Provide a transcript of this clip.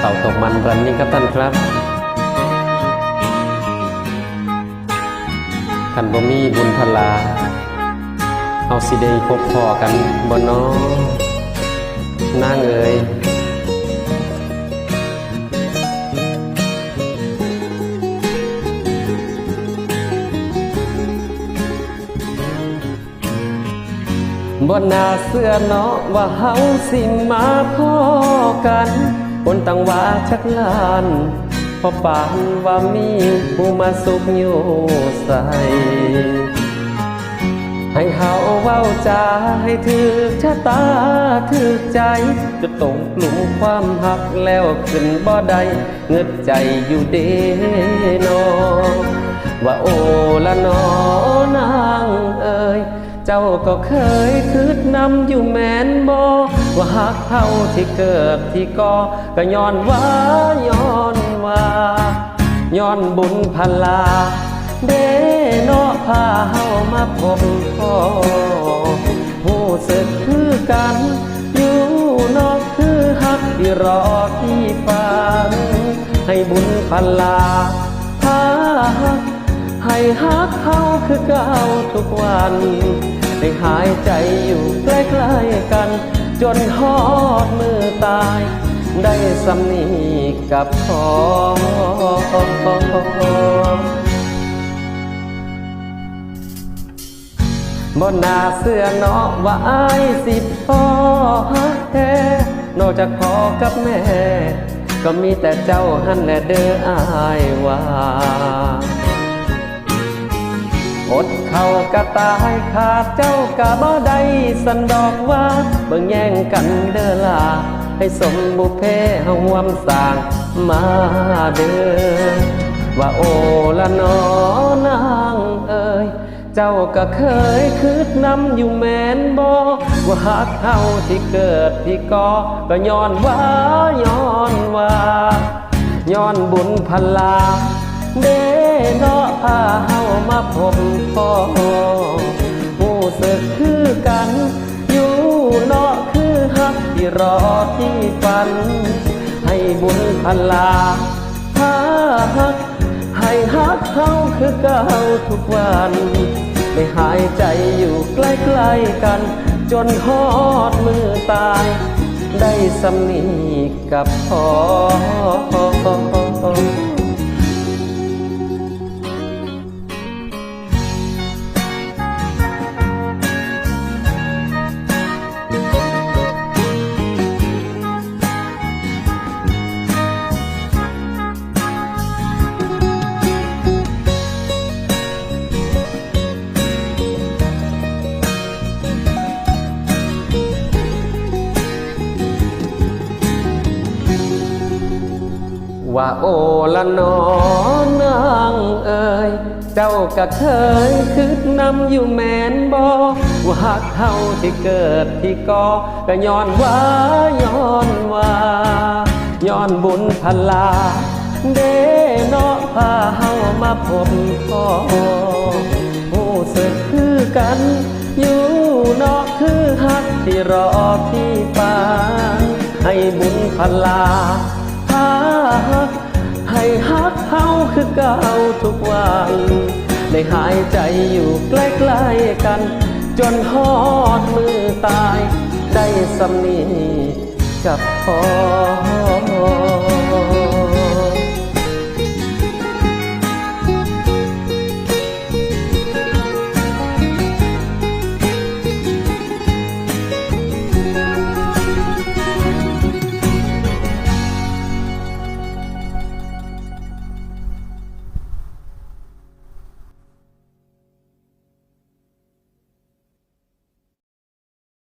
เต่าตกมันรันนี่ครับท่านครับขันบ่มีบุญพลา เอาสิได้พบพอกันบ่น้อนางเอ๋ย บ่น่าเสื้อเนาะว่าเฮาสิมาพ้อกันคนต่างว่าชักลานเพอปานว่ามีผู้มาสุขอยู่ใส่ให้เฮาเว้าจาให้ถึกชะตาถึกใจจะตรงกลุ่มความหักแล้วขึ้นบ่ได้เงึดใจอยู่เดนอว่าโอละนอนางเอ่ย เจ้าก็เคยคืดนำอยู่แมนบ่ว่าหักเท่าที่เกิดที่ก่อก็ย้อนว่าย้อนว่าย้อนบุญพลา เดเนาะพาเฮามาพบพ่อหูสึกคือกัน อยู่นอกคือฮักที่รอที่ฟังให้บุญพลาพาฮัก ให้ฮักเฮาคือเก่าทุกวันให้หายใจอยู่ใกล้ๆกัน จนฮอดมือตาย ได้สำนีกับพอบ่นาเสื้อเนาะว่าอายสิพ่อฮักแท้นอกจากพ่อกับแม่ ก็มีแต่เจ้าหันแหละเด้ออายว่า อดเข้ากะตายขาดเจ้ากะบ่ได้สันดอกว่า เบิ่งแย่งกันเด้อล่ะให้สมบุพเพเฮาร่วมสร้างมาเด้อว่าโอละนอนางเอ่ยเจ้าก็เคยคืดนำอยู่แมนบ่ว่าหักเฮาที่เกิดที่ก่อก็ย้อนว่าย้อนว่าย้อนบุญพลาเดเนาะพาเฮามาพบ พ่อผู้สึกคือกัน อยู่เนาะคือฮักที่รอที่ฝัน ให้บุญพลาพาฮัก ให้ฮักเฮาคือเก่าทุกวันได้หายใจอยู่ใกล้ๆกัน จนฮอดมือตาย ได้สำนีกับพ่อ ว่าโอละนอนางเอ่ยเจ้าก็เคยคืดนำอยู่แมนบอว่าหักเฮาที่เกิดที่ก่อก็ย้อนว่าย้อนว่าย้อนบุญพลา เดเนาะพาเฮามาพบพ่อผู้สึกคือกัน อยู่เนอกคือฮักที่รอที่ปานให้บุญพลาพา ห้ฮักเฮาคือเก่าทุกวันได้หายใจอยู่ใกล้ๆกัน จนฮอดมือตาย ได้สำนีกับพ่อ